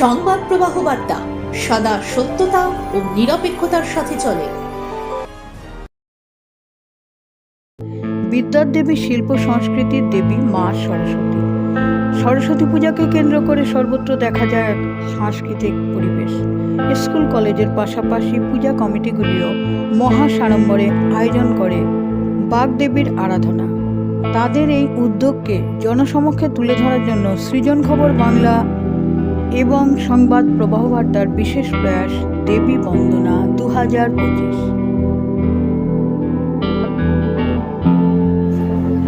সংবাদ প্রবাহ বার্তা, সদা সত্যতা ও নিরপেক্ষতার সাথে চলে। বিদ্যার দেবী শিল্প সংস্কৃতির দেবী মা সরস্বতী। সরস্বতী পূজাকে কেন্দ্র করে সর্বত্র দেখা যায় এক সাংস্কৃতিক পরিবেশ। স্কুল, কলেজের পাশাপাশি পূজা কমিটিগুলিও মহা সাড়ম্বরে আয়োজন করে বাগদেবীর আরাধনা। তাদের এই উদ্যোগকে জনসমক্ষে তুলে ধরার জন্য সৃজন খবর বাংলা এবং সংবাদ প্রবাহ বার্তার বিশেষ প্রয়াস দেবী বন্দনা দু হাজার পঁচিশ।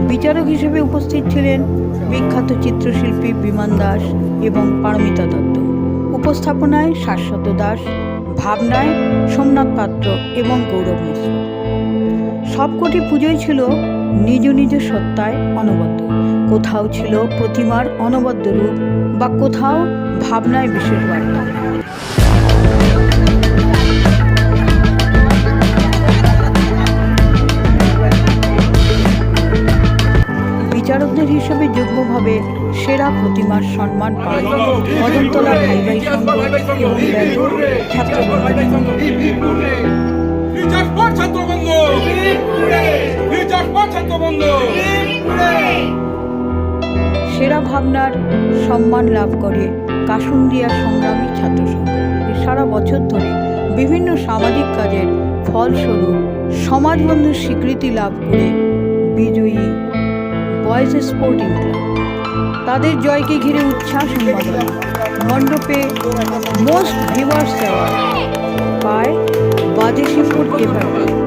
বিচারক হিসেবে উপস্থিত ছিলেন বিখ্যাত চিত্রশিল্পী বিমান দাস এবং পারমিতা দত্ত। উপস্থাপনায় শাশ্বত দাস, ভাবনায় সোমনাথ পাত্র এবং গৌরব মিশ্র। সবকটি পুজোই ছিল নিজ নিজ সত্তায় অনবদ্য। কোথাও ছিল প্রতিমার অনবদ্য রূপ বা কোথাও ভাবনায় বিশেষ বার্তা। বিচারকদের হিসেবে যুগ্মভাবে সেরা প্রতিমার সম্মান পায় কদমতলা ভাই ভাই সেরা ভাবনার সম্মান লাভ করে কাসুন্দিয়া সংগ্রামী ছাত্র সংঘ সারা বছর ধরে বিভিন্ন সামাজিক কাজের ফলস্বরূপ সমাজবন্ধুর স্বীকৃতি লাভ করে বিজয়ী বয়েজ স্পোর্টিং ক্লাব। তাদের জয়কে ঘিরে উচ্ছ্বাস মণ্ডপে মোস্ট ভিভার্স অ্যাওয়ার্ড পায় বাজেশিপুর এভারগ্রিন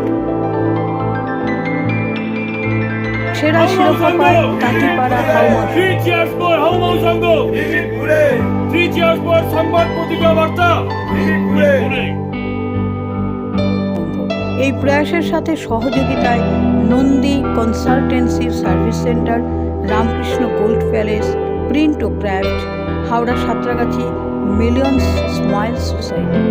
সেরা শিরোপা কাটিপাড়া সংবাদ পত্রিকা বার্তা এই প্রয়াসের সাথে সহযোগিতায় Nandi consultancy service centre Ramakrishna gold palace print ও craft Howrah Santragachi millions smile society.